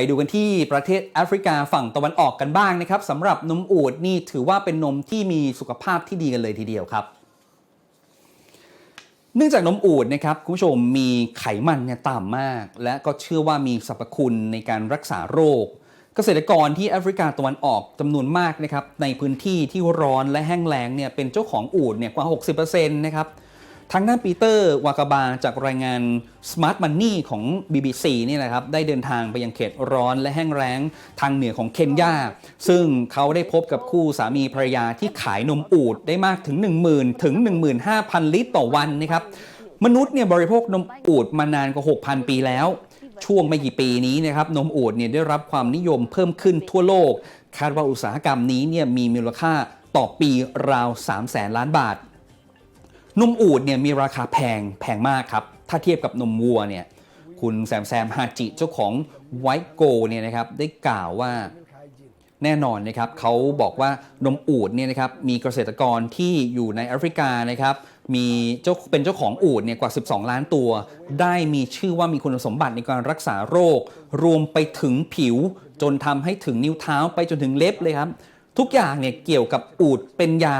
ไปดูกันที่ประเทศแอฟริกาฝั่งตะวันออกกันบ้างนะครับสำหรับนมอูฐนี่ถือว่าเป็นนมที่มีสุขภาพที่ดีกันเลยทีเดียวครับเนื่องจากนมอูฐนะครับคุณผู้ชมมีไขมันเนี่ยต่ำมาก และก็เชื่อว่ามีสรรพคุณในการรักษาโรค เกษตรกรที่แอฟริกาตะวันออกจำนวนมากนะครับในพื้นที่ที่ร้อนและแห้งแล้งเนี่ยเป็นเจ้าของอูฐเนี่ยกว่า 60%นะครับ ทางด้านปีเตอร์วากาบาจากรายงาน Smart Money ของ BBC นี่นะครับได้เดินทางไปยังเขตร้อนและแห้งแล้งทางเหนือของเคนยา ซึ่งเขาได้พบกับคู่สามีภรรยาที่ขายนมอูฐได้มากถึง 10,000 ถึง 15,000 ลิตรต่อวันนะครับ มนุษย์เนี่ยบริโภคนมอูฐมานานกว่า 6,000 ปีแล้ว ช่วงไม่กี่ปีนี้นะครับนมอูฐเนี่ยได้รับความนิยมเพิ่มขึ้นทั่วโลก คาดว่าอุตสาหกรรมนี้เนี่ยมีมูลค่าต่อปีราว3แสนล้านบาท นมอูฐเนี่ยมีราคาแพงแพงมากครับ ถ้าเทียบกับนมวัวเนี่ยคุณแซมแซมฮาจิเจ้าของไวโกเนี่ยนะครับได้กล่าวว่าแน่นอนนะครับเขาบอกว่านมอูฐเนี่ยนะครับมีเกษตรกรที่อยู่ในแอฟริกานะครับมีเจ้าเป็นเจ้าของอูฐเนี่ยกว่า 12 ล้านตัว ได้มีชื่อว่ามีคุณสมบัติในการรักษาโรค รวมไปถึงผิว จนทำให้ถึงนิ้วเท้าไปจนถึงเล็บเลยครับ ทุกอย่างเนี่ยเกี่ยวกับอูฐเป็นยา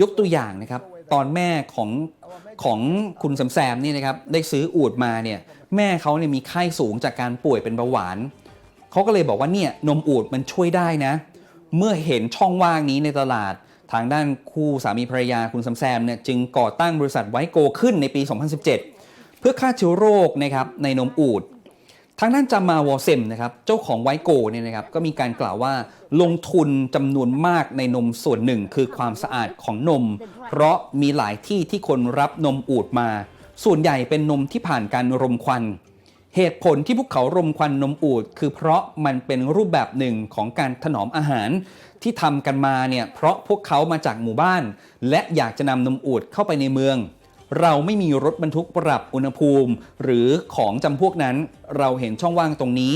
ยกตัวอย่างนะครับ ตอนแม่ของของคุณแซมแซมนี่นะครับได้ซื้ออูฐมาเนี่ยแม่เขาเนี่ยมีไข้สูงจากการป่วยเป็นเบาหวานเขาก็เลยบอกว่าเนี่ยนมอูฐมันช่วยได้นะ เมื่อเห็นช่องว่างนี้ในตลาดทางด้านคู่สามีภรรยาคุณซัมแซมเนี่ยจึงก่อตั้งบริษัทไวโกขึ้นในปี 2017 เพื่อฆ่าเชื้อโรคนะครับในนมอูฐ ทางด้านจามาวอเซมนะครับเจ้าของไวโกเนี่ยนะครับก็มีการกล่าวว่าลงทุนจำนวนมากในนมส่วนหนึ่งคือความสะอาดของนม เพราะมีหลายที่ที่คนรับนมอูฐมา ส่วนใหญ่เป็นนมที่ผ่านการรมควัน เหตุผลที่พวกเขารมควันนมอูฐคือเพราะมันเป็นรูปแบบหนึ่งของการถนอมอาหาร ที่ทำกันมาเนี่ยเพราะพวกเขามาจากหมู่บ้าน และอยากจะนำนมอูฐเข้าไปในเมือง เราไม่มีรถบรรทุกปรับอุณหภูมิ หรือของจำพวกนั้น เราเห็นช่องว่างตรงนี้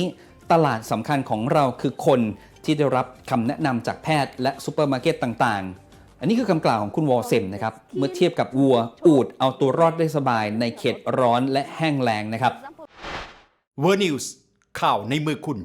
ตลาดสำคัญของเราคือคนที่ได้รับคำแนะนำจากแพทย์และซูเปอร์มาร์เก็ตต่างๆ อันนี้คือคำกล่าวของคุณวอลเซมนะครับ เมื่อเทียบกับวัว อูดเอาตัวรอดได้สบายในเขตร้อนและแห้งแล้งนะครับ เวอร์นิวส์ข่าวในมือคุณ